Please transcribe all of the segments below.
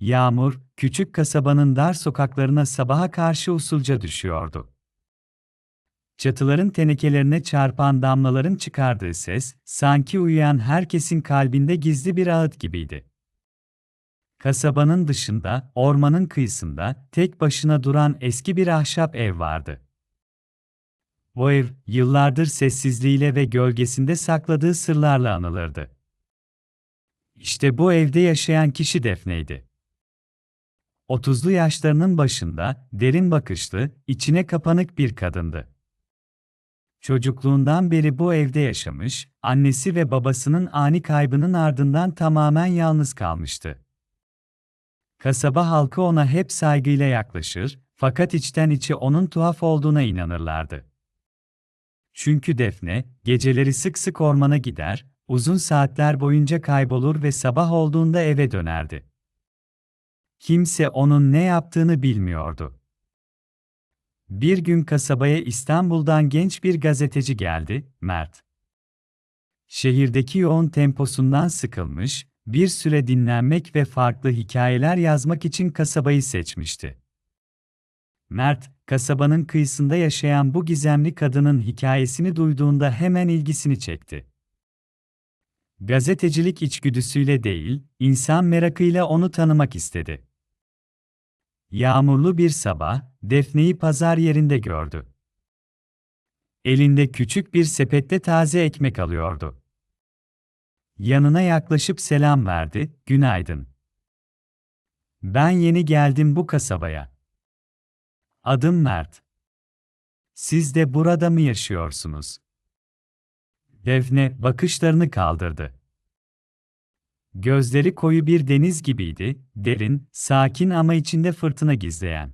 Yağmur, küçük kasabanın dar sokaklarına sabaha karşı usulca düşüyordu. Çatıların tenekelerine çarpan damlaların çıkardığı ses, sanki uyuyan herkesin kalbinde gizli bir ağıt gibiydi. Kasabanın dışında, ormanın kıyısında, tek başına duran eski bir ahşap ev vardı. Bu ev, yıllardır sessizliğiyle ve gölgesinde sakladığı sırlarla anılırdı. İşte bu evde yaşayan kişi Defne'ydi. Otuzlu yaşlarının başında, derin bakışlı, içine kapanık bir kadındı. Çocukluğundan beri bu evde yaşamış, annesi ve babasının ani kaybının ardından tamamen yalnız kalmıştı. Kasaba halkı ona hep saygıyla yaklaşır, fakat içten içe onun tuhaf olduğuna inanırlardı. Çünkü Defne, geceleri sık sık ormana gider, uzun saatler boyunca kaybolur ve sabah olduğunda eve dönerdi. Kimse onun ne yaptığını bilmiyordu. Bir gün kasabaya İstanbul'dan genç bir gazeteci geldi, Mert. Şehirdeki yoğun temposundan sıkılmış, bir süre dinlenmek ve farklı hikayeler yazmak için kasabayı seçmişti. Mert, kasabanın kıyısında yaşayan bu gizemli kadının hikayesini duyduğunda hemen ilgisini çekti. Gazetecilik içgüdüsüyle değil, insan merakıyla onu tanımak istedi. Yağmurlu bir sabah, Defne'yi pazar yerinde gördü. Elinde küçük bir sepette taze ekmek alıyordu. Yanına yaklaşıp selam verdi, günaydın. Ben yeni geldim bu kasabaya. Adım Mert. Siz de burada mı yaşıyorsunuz? Defne bakışlarını kaldırdı. Gözleri koyu bir deniz gibiydi, derin, sakin ama içinde fırtına gizleyen.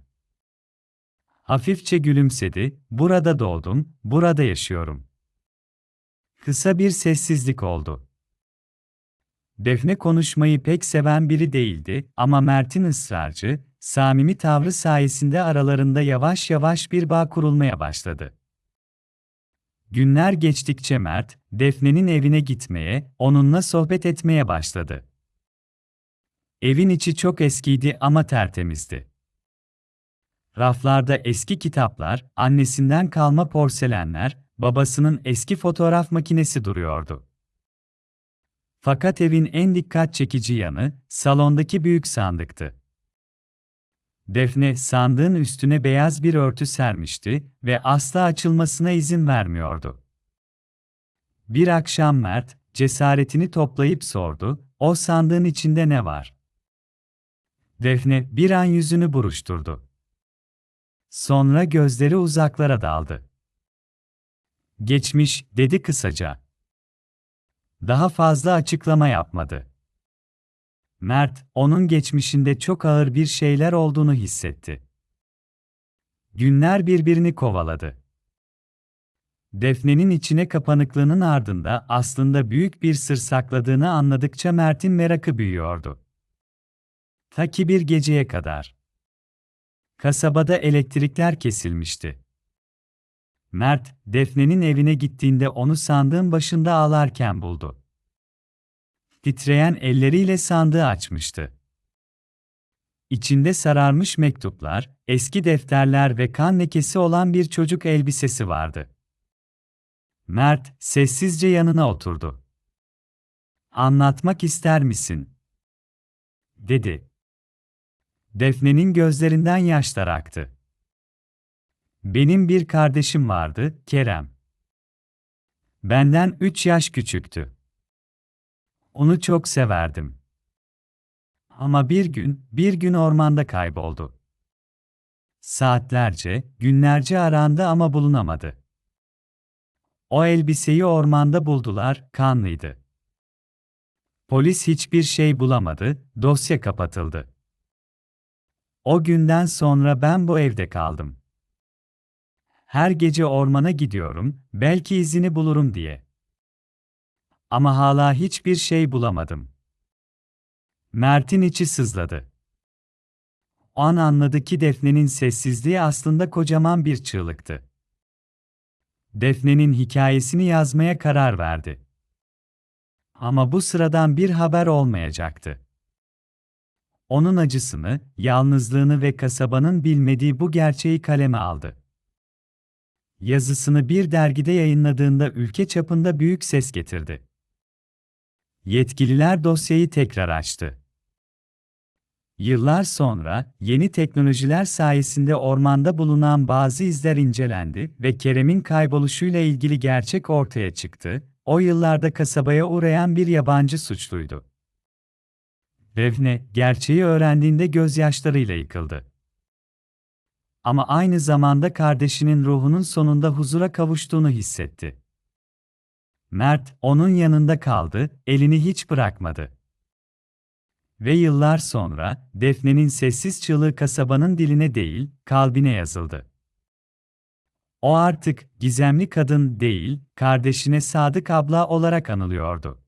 Hafifçe gülümsedi, burada doğdum, burada yaşıyorum. Kısa bir sessizlik oldu. Defne konuşmayı pek seven biri değildi ama Mert'in ısrarcı, samimi tavrı sayesinde aralarında yavaş yavaş bir bağ kurulmaya başladı. Günler geçtikçe Mert, Defne'nin evine gitmeye, onunla sohbet etmeye başladı. Evin içi çok eskiydi ama tertemizdi. Raflarda eski kitaplar, annesinden kalma porselenler, babasının eski fotoğraf makinesi duruyordu. Fakat evin en dikkat çekici yanı, salondaki büyük sandıktı. Defne sandığın üstüne beyaz bir örtü sermişti ve asla açılmasına izin vermiyordu. Bir akşam Mert, cesaretini toplayıp sordu, o sandığın içinde ne var? Defne bir an yüzünü buruşturdu. Sonra gözleri uzaklara daldı. Geçmiş, dedi kısaca. Daha fazla açıklama yapmadı. Mert, onun geçmişinde çok ağır bir şeyler olduğunu hissetti. Günler birbirini kovaladı. Defne'nin içine kapanıklığının ardında aslında büyük bir sır sakladığını anladıkça Mert'in merakı büyüyordu. Ta ki bir geceye kadar. Kasabada elektrikler kesilmişti. Mert, Defne'nin evine gittiğinde onu sandığın başında ağlarken buldu. Titreyen elleriyle sandığı açmıştı. İçinde sararmış mektuplar, eski defterler ve kan lekesi olan bir çocuk elbisesi vardı. Mert, sessizce yanına oturdu. Anlatmak ister misin? dedi. Defne'nin gözlerinden yaşlar aktı. Benim bir kardeşim vardı, Kerem. Benden üç yaş küçüktü. Onu çok severdim. Ama bir gün, bir gün ormanda kayboldu. Saatlerce, günlerce arandı ama bulunamadı. O elbiseyi ormanda buldular, kanlıydı. Polis hiçbir şey bulamadı, dosya kapatıldı. O günden sonra ben bu evde kaldım. Her gece ormana gidiyorum, belki izini bulurum diye. Ama hala hiçbir şey bulamadım. Mert'in içi sızladı. O an anladı ki Defne'nin sessizliği aslında kocaman bir çığlıktı. Defne'nin hikayesini yazmaya karar verdi. Ama bu sıradan bir haber olmayacaktı. onun acısını, yalnızlığını ve kasabanın bilmediği bu gerçeği kaleme aldı. Yazısını bir dergide yayınladığında ülke çapında büyük ses getirdi. Yetkililer dosyayı tekrar açtı. Yıllar sonra, yeni teknolojiler sayesinde ormanda bulunan bazı izler incelendi ve Kerem'in kayboluşuyla ilgili gerçek ortaya çıktı. O yıllarda kasabaya uğrayan bir yabancı suçluydu. Revne, gerçeği öğrendiğinde gözyaşlarıyla yıkıldı. Ama aynı zamanda kardeşinin ruhunun sonunda huzura kavuştuğunu hissetti. Mert, onun yanında kaldı, elini hiç bırakmadı. Ve yıllar sonra, Defne'nin sessiz çığlığı kasabanın diline değil, kalbine yazıldı. O artık gizemli kadın değil, kardeşine Sadık abla olarak anılıyordu.